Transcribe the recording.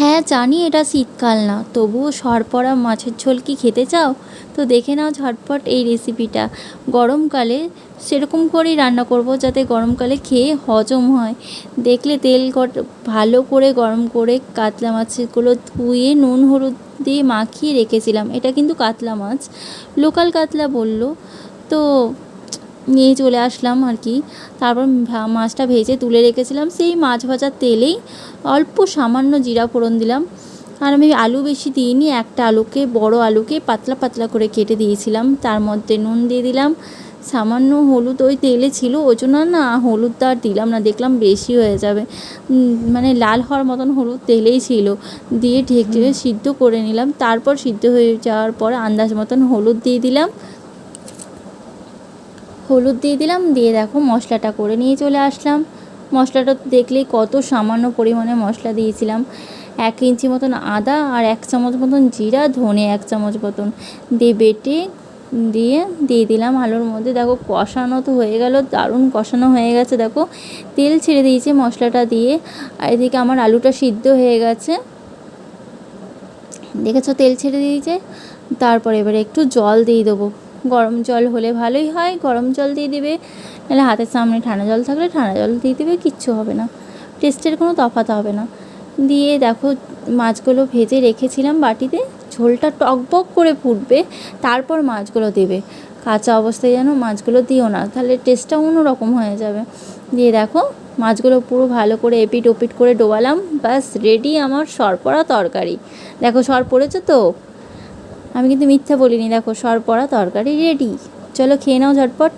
হ্যাঁ জানি এটা শীতকাল না। তবুও সরপরা মাছের ঝোল কি খেতে চাও? তো দেখে নাও ঝটপট এই রেসিপিটা গরমকালে সেরকম করেই রান্না করব যাতে গরমকালে খেয়ে হজম হয়। দেখলে তেল ভালো করে গরম করে কাতলা মাছগুলো ধুয়ে নুন, হলুদ দিয়ে মাখিয়ে রেখেছিলাম। এটা কিন্তু কাতলা মাছ। লোকাল কাতলা বলল। তো নিয়ে চলে আসলাম আর কি। তারপর মাছটা ভেজে তুলে রেখেছিলাম। সেই মাছ ভাজার তেলেই অল্প সামান্য জিরা ফোড়ন দিলাম। আর আমি আলু বেশি দিইনি একটা আলুকে বড় আলুকে পাতলা পাতলা করে কেটে দিয়েছিলাম। তার মধ্যে নুন দিয়ে দিলাম। সামান্য হলুদ ওই তেলে ছিল ওই জন্য না হলুদটা আর দিলাম না দেখলাম বেশি হয়ে যাবে। মানে লাল হওয়ার মতন হলুদ তেলেই ছিল। দিয়ে ঢেক ঢেকে সিদ্ধ করে নিলাম। তারপর সিদ্ধ হয়ে যাওয়ার পর আন্দাজ মতন হলুদ দিয়ে দিলাম। হলুদ দিয়ে দিলাম দিয়ে দেখো মশলাটা করে নিয়ে চলে আসলাম। মশলাটা দেখলেই কত সামান্য পরিমাণে মশলা দিয়েছিলাম। এক ইঞ্চি মতন আদা আর এক চামচ মতন জিরা, ধনে এক চামচ মতন দিয়ে বেটে দিয়ে দিয়ে দিলাম আলুর মধ্যে। দেখো কষানো তো হয়ে গেল, দারুণ কষানো হয়ে গেছে। দেখো তেল ছেড়ে দিয়েছে মশলাটা দিয়ে। আর এদিকে আমার আলুটা সিদ্ধ হয়ে গেছে। দেখেছ তেল ছেড়ে দিয়েছে? তারপর এবারে একটু জল দিয়ে দেবো। গরম জল হলে ভালোই হয়, গরম জল দিয়ে দিবে, নাহলে হাতের সামনে ঠান্ডা জল থাকলে ঠান্ডা জল দিয়ে দিবে, কিচ্ছু হবে না। টেস্টের কোনো তফাৎ হবে না। দিয়ে দেখো, মাছগুলো ভেজে রেখেছিলাম বাটিতে, ঝোলটা টকবক করে ফুটবে, তারপর মাছগুলো দেবে। কাঁচা অবস্থায় যেন মাছগুলো দিও না, তাহলে টেস্টটা অন্যরকম হয়ে যাবে। দিয়ে দেখো, মাছগুলো পুরো ভালো করে এপিট ওপিট করে ডোবালাম, ব্যাস রেডি আমার সরপরা তরকারি। দেখো, সর পড়েছে তো? আমি কিন্তু মিথ্যা বলিনি দেখো সরপরা তরকারি রেডি চলো খেয়ে নাও ঝটপট।